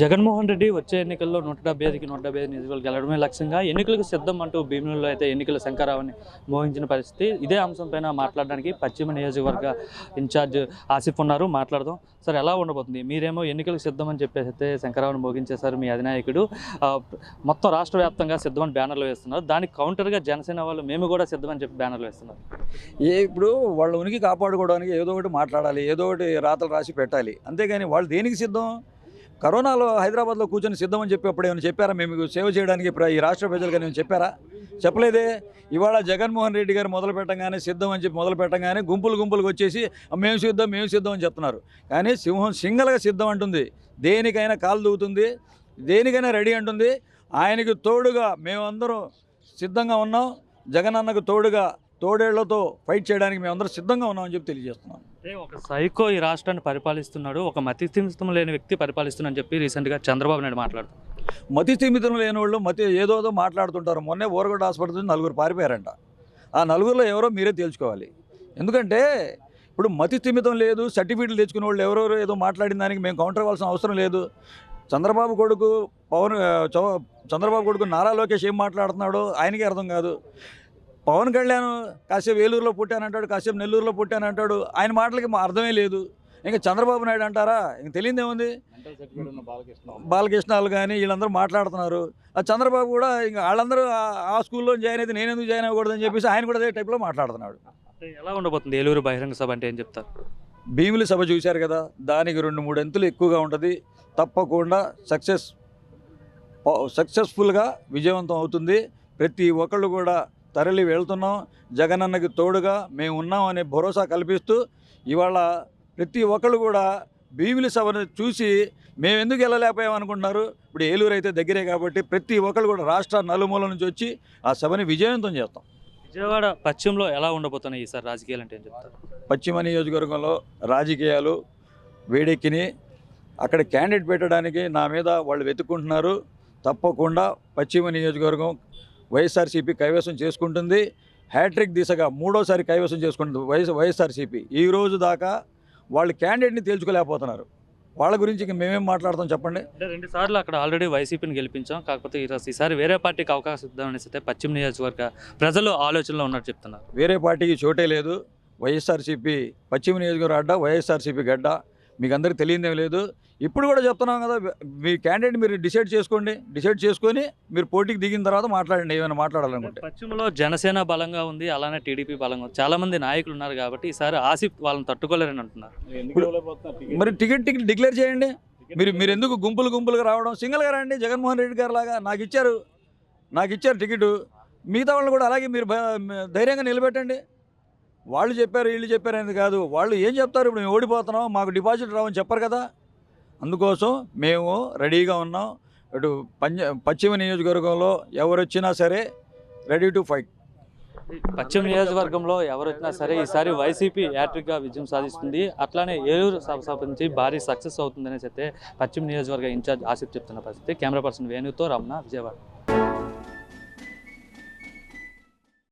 జగన్మోహన్ రెడ్డి వచ్చే ఎన్నికల్లో నూట డెబ్బై ఐదుకి నూట డెబ్బై ఐదు నిధులు గెలడమే లక్ష్యంగా ఎన్నికలకు సిద్ధం అంటూ భీములలో అయితే ఎన్నికల శంకరావుని మోహించిన పరిస్థితి. ఇదే అంశంపైన మాట్లాడడానికి పశ్చిమ నియోజకవర్గ ఇన్ఛార్జ్ ఆసిఫ్ ఉన్నారు. మాట్లాడదాం. సార్ ఎలా ఉండబోతుంది? మీరేమో ఎన్నికలకు సిద్ధం అని చెప్పేసి అయితే శంకరావుని మోగించేశారు మీ అధినాయకుడు. మొత్తం రాష్ట్ర వ్యాప్తంగా సిద్ధమని బ్యానర్లు వేస్తున్నారు. దానికి కౌంటర్గా జనసేన వాళ్ళు మేము కూడా సిద్ధమని చెప్పి బ్యానర్లు వేస్తున్నారు. ఏ ఇప్పుడు వాళ్ళ ఉనికి కాపాడుకోవడానికి ఏదో ఒకటి మాట్లాడాలి ఏదో ఒకటి రాతలు రాసి పెట్టాలి. అంతేగాని వాళ్ళు దేనికి సిద్ధం? కరోనాలో హైదరాబాద్లో కూర్చొని సిద్ధం అని చెప్పి అప్పుడు ఏమైనా చెప్పారా? మేము సేవ చేయడానికి ప్ర- ఈ రాష్ట్ర ప్రజలకు ఏమైనా చెప్పారా? చెప్పలేదే. ఇవాళ జగన్మోహన్ రెడ్డి గారు మొదలు పెట్టగానే సిద్ధం అని చెప్పి మొదలు పెట్టంగానే గుంపులు గుంపులకు వచ్చేసి మేము సిద్ధం మేము సిద్ధం అని చెప్తున్నారు. కానీ సింహం సింగల్గా సిద్ధం అంటుంది. దేనికైనా కాలు దూగుతుంది. దేనికైనా రెడీ అంటుంది. ఆయనకి తోడుగా మేమందరం సిద్ధంగా ఉన్నాం. జగన్ అన్నకు తోడుగా తోడేళ్ళతో ఫైట్ చేయడానికి మేమందరం సిద్ధంగా ఉన్నామని చెప్పి తెలియజేస్తున్నాం. అంటే ఒక సైకో ఈ రాష్ట్రాన్ని పరిపాలిస్తున్నాడు ఒక మతి స్థిమితం లేని వ్యక్తి పరిపాలిస్తున్నాడని చెప్పి రీసెంట్గా చంద్రబాబు నాయుడు మాట్లాడుతున్నారు మతి స్థిమితం లేని వాళ్ళు మతి ఏదో ఏదో మాట్లాడుతుంటారు. మొన్నే ఓరగొడ్డ హాస్పిటల్ నుంచి నలుగురు పారిపోయారంట. ఆ నలుగురిలో ఎవరో మీరే తేల్చుకోవాలి. ఎందుకంటే ఇప్పుడు మతి స్థిమితం లేదు సర్టిఫికెట్లు తెచ్చుకునే వాళ్ళు ఎవరెవరో ఏదో మాట్లాడిన దానికి మేము కౌంటర్ ఇవ్వాల్సిన అవసరం లేదు. చంద్రబాబు కొడుకు పవన్ చంద్రబాబు కొడుకు నారా లోకేష్ ఏం మాట్లాడుతున్నాడో ఆయనకే అర్థం కాదు. పవన్ కళ్యాణ్ కాసేపు వేలూరులో పుట్టానంటాడు కాసేపు నెల్లూరులో పుట్టానంటాడు. ఆయన మాటలకి మా అర్థమే లేదు. ఇంకా చంద్రబాబు నాయుడు అంటారా? ఇంక తెలియదు ఏముంది బాలకృష్ణాలు కానీ వీళ్ళందరూ మాట్లాడుతున్నారు. ఆ చంద్రబాబు కూడా ఇంకా వాళ్ళందరూ ఆ- స్కూల్లో జాయిన్ అయితే నేను ఎందుకు జాయిన్ అవ్వకూడదని చెప్పేసి ఆయన కూడా అదే టైప్లో మాట్లాడుతున్నాడు. ఎలా ఉండబోతుంది ఏలూరు బహిరంగ సభ అంటే ఏం చెప్తారు? భీముల సభ చూశారు కదా దానికి రెండు మూడు ఎంతులు ఎక్కువగా ఉంటుంది. తప్పకుండా సక్సెస్ సక్సెస్ఫుల్గా విజయవంతం అవుతుంది. ప్రతి ఒక్కళ్ళు కూడా తరలి వెళ్తున్నాం. జగనన్నకి తోడుగా మేము ఉన్నాం అనే భరోసా కల్పిస్తూ ఇవాళ ప్రతి ఒక్కళ్ళు కూడా భీమిలి సభను చూసి మేము ఎందుకు వెళ్ళలేకపోయాం అనుకుంటున్నారు? ఇప్పుడు ఏలూరు అయితే దగ్గరే కాబట్టి ప్రతి ఒక్కళ్ళు కూడా రాష్ట్ర నలుమూల నుంచి వచ్చి ఆ సభని విజయవంతం చేస్తాం. విజయవాడ పశ్చిమలో ఎలా ఉండబోతున్నాయి ఈసారి రాజకీయాలు అంటే ఏం చెప్తారు? పశ్చిమ నియోజకవర్గంలో రాజకీయాలు వేడెక్కిని అక్కడ క్యాండిడేట్ పెట్టడానికి నా మీద వాళ్ళు వెతుక్కుంటున్నారు. తప్పకుండా పశ్చిమ నియోజకవర్గం వైఎస్ఆర్సీపీ కైవసం చేసుకుంటుంది. హ్యాట్రిక్ దిశగా మూడోసారి కైవసం చేసుకుంటుంది వైఎస్ వైఎస్ఆర్సీపీ. ఈ రోజు దాకా వాళ్ళు క్యాండిడేట్ని తేల్చుకోలేకపోతున్నారు. వాళ్ళ గురించి ఇంక మేమేం మాట్లాడతాం చెప్పండి? అంటే రెండు సార్లు అక్కడ ఆల్రెడీ వైసీపీని గెలిపించాం. కాకపోతే ఈరోజు ఈసారి వేరే పార్టీకి అవకాశం ఇద్దామని అయితే పశ్చిమ నియోజకవర్గ ప్రజలు ఆలోచనలో ఉన్నట్టు చెప్తున్నారు. వేరే పార్టీకి చోటే లేదు. వైఎస్ఆర్సీపీ పశ్చిమ నియోజకవర్గం అడ్డ వైఎస్ఆర్సీపీ గడ్డ. మీకు అందరికీ తెలియదేం లేదు. ఇప్పుడు కూడా చెప్తున్నాం కదా మీ క్యాండిడేట్ మీరు డిసైడ్ చేసుకోండి డిసైడ్ చేసుకొని మీరు పోటీకి దిగిన తర్వాత మాట్లాడండి ఏమైనా మాట్లాడాలనుకుంటే. పశ్చిమలో జనసేన బలంగా ఉంది అలానే టీడీపీ బలంగా ఉంది. చాలా మంది నాయకులు ఉన్నారు కాబట్టి ఈసారి ఆసిఫ్ వాళ్ళని తట్టుకోలేరని అంటున్నారు. మరి టికెట్? టికెట్ డిక్లేర్ చేయండి. మీరు మీరు ఎందుకు గుంపులు గుంపులుగా రావడం? సింగిల్గా రండి జగన్మోహన్ రెడ్డి గారు లాగా. నాకు ఇచ్చారు నాకు ఇచ్చారు టికెట్. మిగతా వాళ్ళు కూడా అలాగే మీరు ధైర్యంగా నిలబెట్టండి. వాళ్ళు చెప్పారు వీళ్ళు చెప్పారు అనేది కాదు. వాళ్ళు ఏం చెప్తారు? ఇప్పుడు మేము ఓడిపోతున్నాం మాకు డిపాజిట్ రావని చెప్పరు కదా. అందుకోసం మేము రెడీగా ఉన్నాం. ఇటు పంజ పశ్చిమ నియోజకవర్గంలో ఎవరు వచ్చినా సరే రెడీ టు ఫైట్. పశ్చిమ నియోజకవర్గంలో ఎవరు వచ్చినా సరే ఈసారి వైసీపీ యాట్రిక్గా విజయం సాధిస్తుంది. అట్లానే ఏలూరు సభ సభ నుంచి భారీ సక్సెస్ అవుతుందనేసి అయితే పశ్చిమ నియోజకవర్గ ఇన్ఛార్జ్ ఆసిఫ్ చెప్తున్న పరిస్థితి. కెమెరా పర్సన్ వేణుతో రమణ విజయవాడ.